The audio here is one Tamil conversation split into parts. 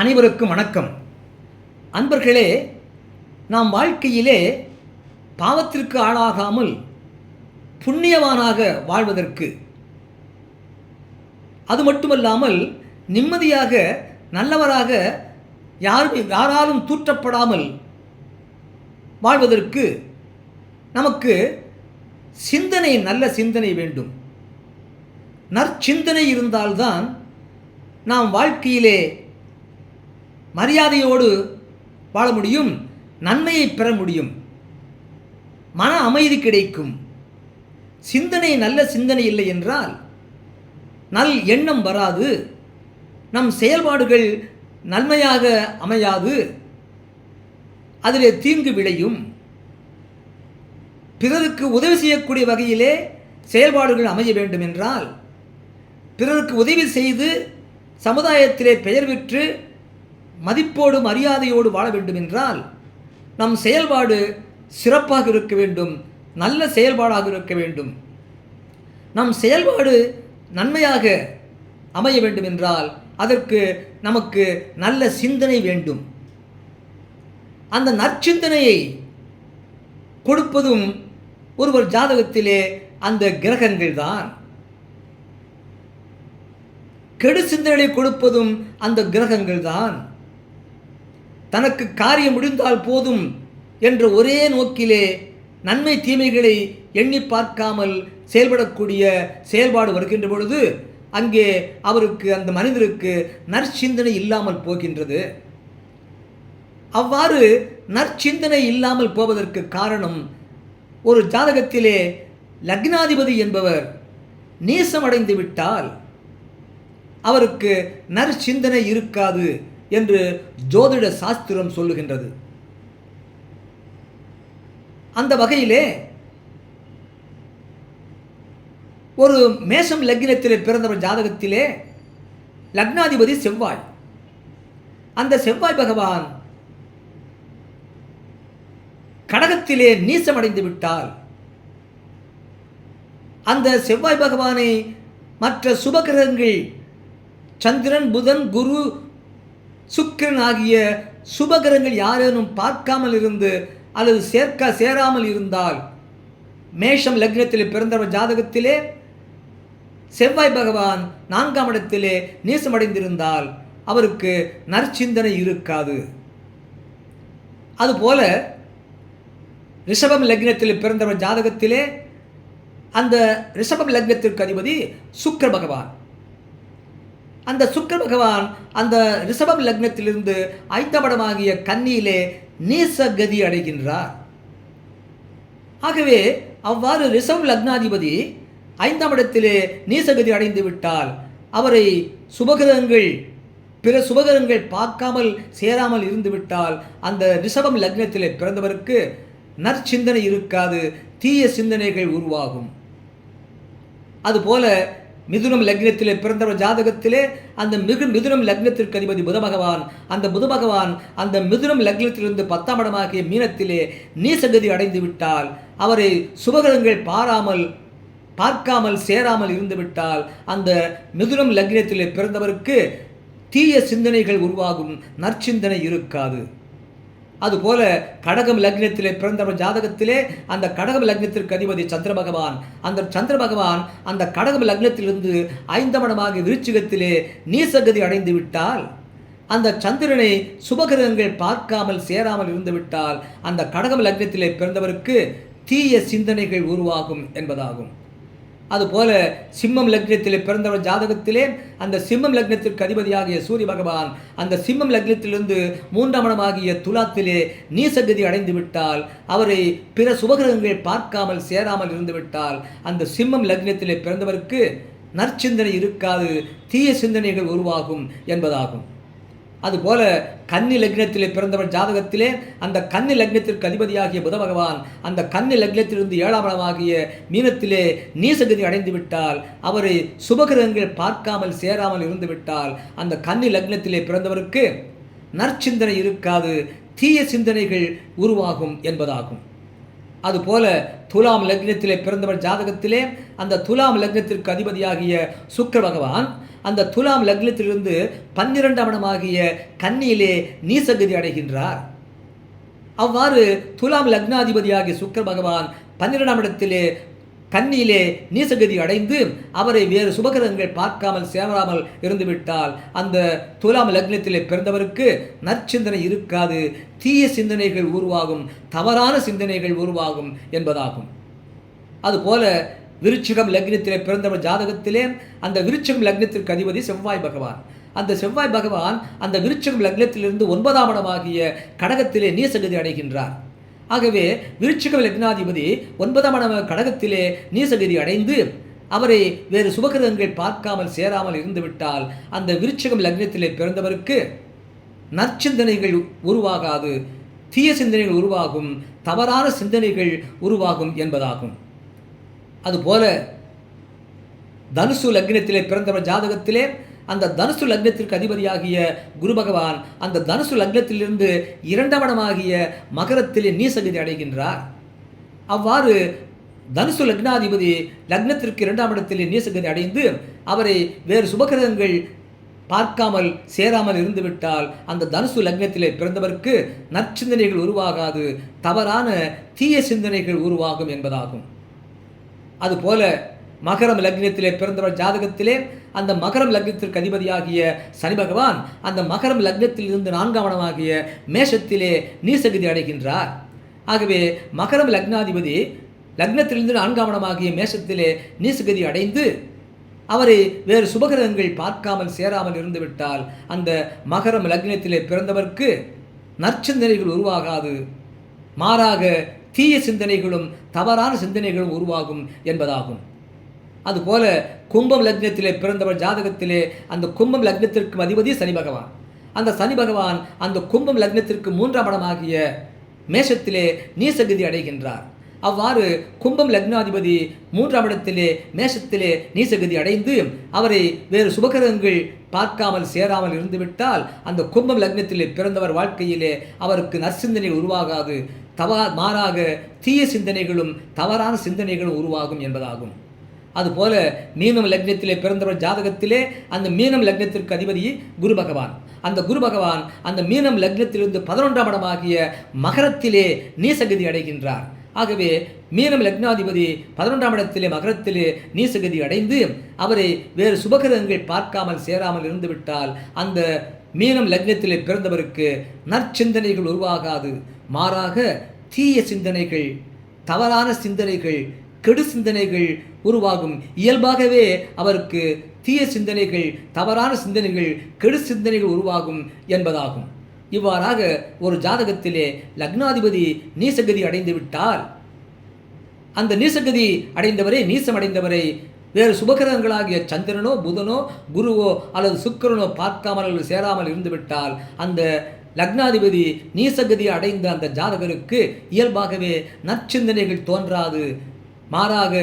அனைவருக்கும் வணக்கம். அன்பர்களே நாம் வாழ்க்கையிலே பாவத்திற்கு ஆளாகாமல் புண்ணியவானாக வாழ்வதற்கு அது மட்டுமல்லாமல் நிம்மதியாக நல்லவராக யாரும் யாராலும் தூற்றப்படாமல் வாழ்வதற்கு நமக்கு சிந்தனை நல்ல சிந்தனை வேண்டும். நற்சிந்தனை இருந்தால்தான் நாம் வாழ்க்கையிலே மரியாதையோடு வாழ முடியும் நன்மையை பெற முடியும். மன அமைதி கிடைக்கும். சிந்தனை நல்ல சிந்தனை இல்லை என்றால் நல் எண்ணம் வராது. நம் செயல்பாடுகள் நன்மையாக அமையாது. அதிலே தீங்கு விளையும். பிறருக்கு உதவி செய்யக்கூடிய வகையிலே செயல்பாடுகள் அமைய வேண்டும் என்றால் பிறருக்கு உதவி செய்து சமுதாயத்திலே பெயர் பெற்று மதிப்போடு மரியாதையோடு வாழ வேண்டும் என்றால் நம் செயல்பாடு சிறப்பாக இருக்க வேண்டும் நல்ல செயல்பாடாக இருக்க வேண்டும். நம் செயல்பாடு நன்மையாக அமைய வேண்டும் என்றால் அதற்கு நமக்கு நல்ல சிந்தனை வேண்டும். அந்த நற்சிந்தனையை கொடுப்பதும் ஒருவர் ஜாதகத்திலே அந்த கிரகங்கள் தான். கெடு சிந்தனை கொடுப்பதும் அந்த கிரகங்கள் தான். தனக்கு காரியம் முடிந்தால் போதும் என்ற ஒரே நோக்கிலே நன்மை தீமைகளை எண்ணி பார்க்காமல் செயல்படக்கூடிய செயல்பாடு வருகின்ற பொழுது அங்கே அவருக்கு அந்த மனிதருக்கு நற்சிந்தனை இல்லாமல் போகின்றது. அவ்வாறு நற்சிந்தனை இல்லாமல் போவதற்கு காரணம் ஒரு ஜாதகத்திலே லக்னாதிபதி என்பவர் நீசமடைந்து விட்டால் அவருக்கு நற்சிந்தனை இருக்காது. என்று ஜோதிட சாஸ்திரம் சொல்லுகின்றது. அந்த வகையிலே ஒரு மேஷம் லக்னத்திலே பிறந்தவர் ஜாதகத்திலே லக்னாதிபதி செவ்வாய். அந்த செவ்வாய் பகவான் கடகத்திலே நீசமடைந்து விட்டால் அந்த செவ்வாய் பகவானை மற்ற சுபகிரகங்கள் சந்திரன் புதன் குரு சுக்கிரன் ஆகிய சுபகரங்கள் யாரேனும் பார்க்காமல் இருந்து அல்லது சேர்க்க சேராமல் இருந்தால் மேஷம் லக்னத்திலே பிறந்தவர் ஜாதகத்திலே செவ்வாய் பகவான் நான்காம் இடத்திலே நீசமடைந்திருந்தால் அவருக்கு நற்சிந்தனை இருக்காது. அதுபோல ரிஷபம் லக்னத்தில் பிறந்தவர் ஜாதகத்திலே அந்த ரிஷபம் லக்னத்திற்கு அதிபதி சுக்கர பகவான். அந்த சுக்கர பகவான் அந்த ரிஷபம் லக்னத்திலிருந்து ஐத்தபடமாகிய கன்னியிலே நீசகதி அடைகின்றார். ஆகவே அவ்வாறு ரிஷபம் லக்னாதிபதி ஐந்தாம் இடத்திலே நீசகதி அடைந்து விட்டால் அவரை சுபகிரகங்கள் பிற சுபகிரகங்கள் பார்க்காமல் சேராமல் இருந்துவிட்டால் அந்த ரிஷபம் லக்னத்திலே பிறந்தவருக்கு நற்சிந்தனை இருக்காது தீய சிந்தனைகள் உருவாகும். அதுபோல மிதுனம் லக்னத்திலே பிறந்தவர் ஜாதகத்திலே அந்த மிகு மிதுனம் லக்னத்திற்கு அதிபதி புத பகவான். அந்த புத பகவான் அந்த மிதுனம் லக்னத்திலிருந்து பத்தாம் இடமாகிய மீனத்திலே நீசகதி அடைந்து விட்டால் அவரை சுபகிரங்கள் பாராமல் பார்க்காமல் சேராமல் இருந்துவிட்டால் அந்த மிதுனம் லக்னத்திலே பிறந்தவருக்கு தீய சிந்தனைகள் உருவாகும் நற்சிந்தனை இருக்காது. அதுபோல கடகம் லக்னத்திலே பிறந்தவர் ஜாதகத்திலே அந்த கடகம் லக்னத்திற்கு அதிபதி சந்திர பகவான். அந்த சந்திர பகவான் அந்த கடகம் லக்னத்திலிருந்து ஐந்தமடமாக விருச்சிகத்திலே நீசகதி அடைந்து விட்டால் அந்த சந்திரனை சுபகிரகங்கள் பார்க்காமல் சேராமல் இருந்துவிட்டால் அந்த கடகம் லக்னத்திலே பிறந்தவருக்கு தீய சிந்தனைகள் உருவாகும் என்பதாகும். அதுபோல சிம்மம் லக்னத்தில் பிறந்தவர் ஜாதகத்திலே அந்த சிம்மம் லக்னத்திற்கு அதிபதியாகிய சூரிய பகவான் அந்த சிம்மம் லக்னத்திலிருந்து மூன்றாம் இடமாகிய துலாத்திலே நீசகதி அடைந்து விட்டால் அவரை பிற சுபகிரகங்கள் பார்க்காமல் சேராமல் இருந்துவிட்டால் அந்த சிம்மம் லக்னத்திலே பிறந்தவருக்கு நற்சிந்தனை இருக்காது தீய சிந்தனைகள் உருவாகும் என்பதாகும். அதுபோல கன்னி லக்னத்திலே பிறந்தவர் ஜாதகத்திலே அந்த கன்னி லக்னத்திற்கு அதிபதியாகிய புத பகவான் அந்த கன்னி லக்னத்திலிருந்து ஏழாம் இடமாகிய மீனத்திலே நீசகதி அடைந்து விட்டால் அவரை சுபகிரகங்கள் பார்க்காமல் சேராமல் இருந்து விட்டால் அந்த கன்னி லக்னத்திலே பிறந்தவருக்கு நற்சிந்தனை இருக்காது தீய சிந்தனைகள் உருவாகும் என்பதாகும். அதுபோல துலாம் லக்னத்திலே பிறந்தவர் ஜாதகத்திலே அந்த துலாம் லக்னத்திற்கு அதிபதியாகிய சுக்கர பகவான் அந்த துலாம் லக்னத்திலிருந்து பன்னிரெண்டாம் இடமாகிய கன்னியிலே நீசகதி அடைகின்றார். அவ்வாறு துலாம் லக்னாதிபதியாகிய சுக்கர பகவான் பன்னிரெண்டாம் இடத்திலே கண்ணியிலே நீசகதி அடைந்து அவரை வேறு சுபகிரகங்கள் பார்க்காமல் சேராமல் இருந்துவிட்டால் அந்த துலாம் லக்னத்திலே பிறந்தவருக்கு நற்சிந்தனை இருக்காது. தீய சிந்தனைகள் உருவாகும் தவறான சிந்தனைகள் உருவாகும் என்பதாகும். அதுபோல விருச்சிகம் லக்னத்திலே பிறந்தவர் ஜாதகத்திலே அந்த விருச்சிகம் லக்னத்திற்கு அதிபதி செவ்வாய் பகவான். அந்த செவ்வாய் பகவான் அந்த விருச்சிகம் லக்னத்திலிருந்து ஒன்பதாம் இடமாகிய கடகத்திலே நீசகதி அடைகின்றார். ஆகவே விருச்சிக லக்னாதிபதி ஒன்பதாம் இடம் கடகத்திலே நீசகிரி அடைந்து அவரை வேறு சுபகிரகங்கள் பார்க்காமல் சேராமல் இருந்துவிட்டால் அந்த விருச்சிகம் லக்னத்திலே பிறந்தவருக்கு நற்சிந்தனைகள் உருவாகாது தீய சிந்தனைகள் உருவாகும் தவறான சிந்தனைகள் உருவாகும் என்பதாகும். அதுபோல தனுசு லக்னத்திலே பிறந்தவர் ஜாதகத்திலே அந்த தனுசு லக்னத்திற்கு அதிபதியாகிய குரு பகவான் அந்த தனுசு லக்னத்திலிருந்து இரண்டாம் இடமாகிய மகரத்திலே நீசகதி அடைகின்றார். அவ்வாறு தனுசு லக்னாதிபதி லக்னத்திற்கு இரண்டாம் இடத்திலே நீசகதி அடைந்து அவரை வேறு சுபகிரகங்கள் பார்க்காமல் சேராமல் இருந்துவிட்டால் அந்த தனுசு லக்னத்திலே பிறந்தவருக்கு நற்சிந்தனைகள் உருவாகாது தவறான தீய சிந்தனைகள் உருவாகும் என்பதாகும். அதுபோல மகரம் லக்னத்திலே பிறந்தவர் ஜாதகத்திலே அந்த மகரம் லக்னத்திற்கு அதிபதியாகிய சனி பகவான் அந்த மகரம் லக்னத்தில் இருந்து நான்காம் இடமாகிய மேஷத்திலே நீசகதி அடைகின்றார். ஆகவே மகரம் லக்னாதிபதி லக்னத்திலிருந்து நான்காம் இடமாகிய மேஷத்திலே நீசகதி அடைந்து அவரை வேறு சுபகிரகங்கள் பார்க்காமல் சேராமல் இருந்துவிட்டால் அந்த மகரம் லக்னத்திலே பிறந்தவர்க்கு நற்சிந்தனைகள் உருவாகாது. மாறாக தீய சிந்தனைகளும் தவறான சிந்தனைகளும் உருவாகும் என்பதாகும். அதுபோல கும்பம் லக்னத்திலே பிறந்தவர் ஜாதகத்திலே அந்த கும்பம் லக்னத்திற்கு அதிபதி சனி பகவான். அந்த சனி பகவான் அந்த கும்பம் லக்னத்திற்கு மூன்றாம் இடமாகிய மேஷத்திலே நீசகதி அடைகின்றார். அவ்வாறு கும்பம் லக்னாதிபதி மூன்றாம் இடத்திலே மேஷத்திலே நீசகதி அடைந்து அவரை வேறு சுபகரங்கள் பார்க்காமல் சேராமல் இருந்துவிட்டால் அந்த கும்பம் லக்னத்திலே பிறந்தவர் வாழ்க்கையிலே அவருக்கு நற்சிந்தனை உருவாகாது. தவா மாறாக தீய சிந்தனைகளும் தவறான சிந்தனைகளும் உருவாகும் என்பதாகும். அதுபோல மீனம் லக்னத்திலே பிறந்தவர் ஜாதகத்திலே அந்த மீனம் லக்னத்திற்கு அதிபதி குரு பகவான். அந்த குரு பகவான் அந்த மீனம் லக்னத்திலிருந்து பதினொன்றாம் இடமாகிய மகரத்திலே நீசகதி அடைகின்றார். ஆகவே மீனம் லக்னாதிபதி பதினொன்றாம் இடத்திலே மகரத்திலே நீசகதி அடைந்து அவரை வேறு சுபகிரகங்கள் பார்க்காமல் சேராமல் இருந்துவிட்டால் அந்த மீனம் லக்னத்திலே பிறந்தவருக்கு நற்சிந்தனைகள் உருவாகாது. மாறாக தீய சிந்தனைகள் தவறான சிந்தனைகள் கெடு சிந்தனைகள் உருவாகும். இயல்பாகவே அவருக்கு தீய சிந்தனைகள் தவறான சிந்தனைகள் கெடு சிந்தனைகள் உருவாகும் என்பதாகும். இவ்வாறாக ஒரு ஜாதகத்திலே லக்னாதிபதி நீசகதி அடைந்து விட்டால் அந்த நீசகதி அடைந்தவரை நீசம் அடைந்தவரை வேறு சுபகிரகங்களாகிய சந்திரனோ புதனோ குருவோ அல்லது சுக்கிரனோ பார்க்காமல் அல்லது சேராமல் இருந்துவிட்டால் அந்த லக்னாதிபதி நீசகதி அடைந்த அந்த ஜாதகருக்கு இயல்பாகவே நற்சிந்தனைகள் தோன்றாது மாறாக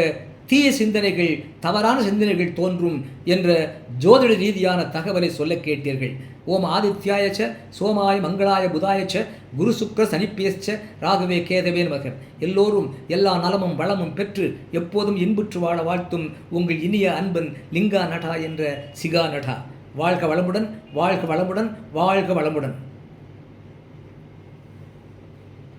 தீய சிந்தனைகள் தவறான சிந்தனைகள் தோன்றும் என்ற ஜோதிட ரீதியான தகவலை சொல்ல கேட்டீர்கள். ஓம் ஆதித்யாயச்ச சோமாய மங்களாய புதாயச்ச குரு சுக்கர சனிப்பியச்ச ராகவே கேதவே மகன் எல்லோரும் எல்லா நலமும் வளமும் பெற்று எப்போதும் இன்புற்று வாழ வாழ்த்தும் உங்கள் இனிய அன்பன் லிங்கா நடா என்ற சிகா நடா வாழ்க வளமுடன் வாழ்க வளமுடன் வாழ்க வளமுடன்.